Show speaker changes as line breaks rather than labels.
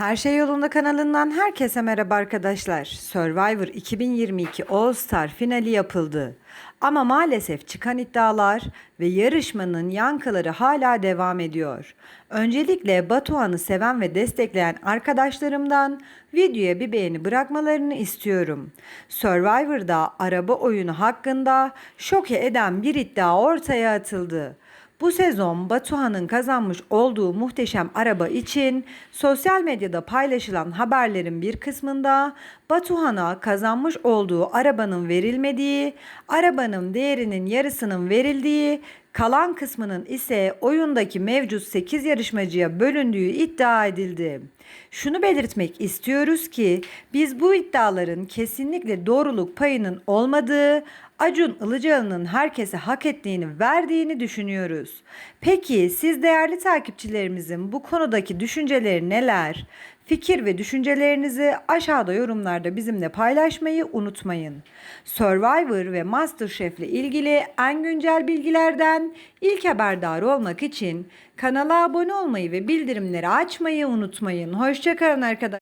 Her Şey Yolunda kanalından herkese merhaba arkadaşlar. Survivor 2022 All Star finali yapıldı. Ama maalesef çıkan iddialar ve yarışmanın yankıları hala devam ediyor. Öncelikle Batuhan'ı seven ve destekleyen arkadaşlarımdan videoya bir beğeni bırakmalarını istiyorum. Survivor'da araba oyunu hakkında şoke eden bir iddia ortaya atıldı. Bu sezon Batuhan'ın kazanmış olduğu muhteşem araba için sosyal medyada paylaşılan haberlerin bir kısmında Batuhan'a kazanmış olduğu arabanın verilmediği, arabanın değerinin yarısının verildiği, kalan kısmının ise oyundaki mevcut 8 yarışmacıya bölündüğü iddia edildi. Şunu belirtmek istiyoruz ki biz bu iddiaların kesinlikle doğruluk payının olmadığı, Acun Ilıcalı'nın herkese hak ettiğini verdiğini düşünüyoruz. Peki siz değerli takipçilerimizin bu konudaki düşünceleri neler? Fikir ve düşüncelerinizi aşağıda yorumlarda bizimle paylaşmayı unutmayın. Survivor ve MasterChef ile ilgili en güncel bilgilerden ilk haberdar olmak için kanala abone olmayı ve bildirimleri açmayı unutmayın. Hoşçakalın arkadaşlar.